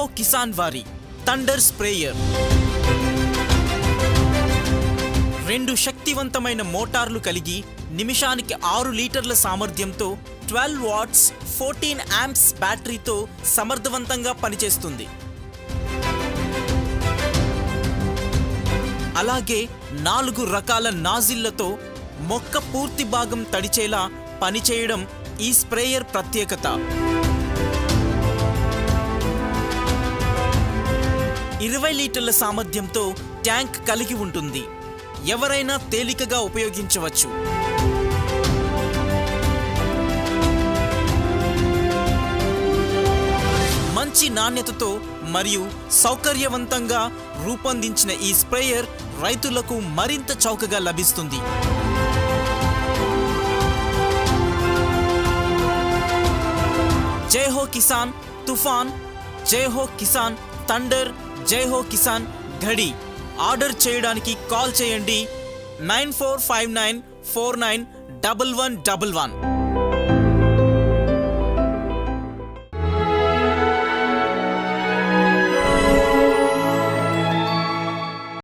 జైహో కిసాన్ వారి thunder sprayer రెండు శక్తివంతమైన మోటార్లు కలిగి నిమిషానికి ఆరు లీటర్ల సామర్థ్యంతో ట్వెల్వ్ వాట్స్ ఫోర్టీన్ యాంప్స్ బ్యాటరీతో సమర్థవంతంగా పనిచేస్తుంది. అలాగే నాలుగు రకాల నాజిళ్ళతో మొక్క పూర్తి భాగం తడిచేలా పనిచేయడం ఈ స్ప్రేయర్ ప్రత్యేకత. ఇరవై లీటర్ల సామర్థ్యంతో ట్యాంక్ కలిగి ఉంటుంది. ఎవరైనా తేలికగా ఉపయోగించవచ్చు. మంచి నాణ్యతతో మరియు సౌకర్యవంతంగా రూపొందించిన ఈ స్ప్రేయర్ రైతులకు మరింత చౌకగా లభిస్తుంది. జై హో కిసాన్ తుఫాన్ జై హో కిసాన్ థండర్ జై హో కిసాన్ ఘడి. ఆర్డర్ చేయడానికి కాల్ చేయండి nine four five nine four nine double one double one.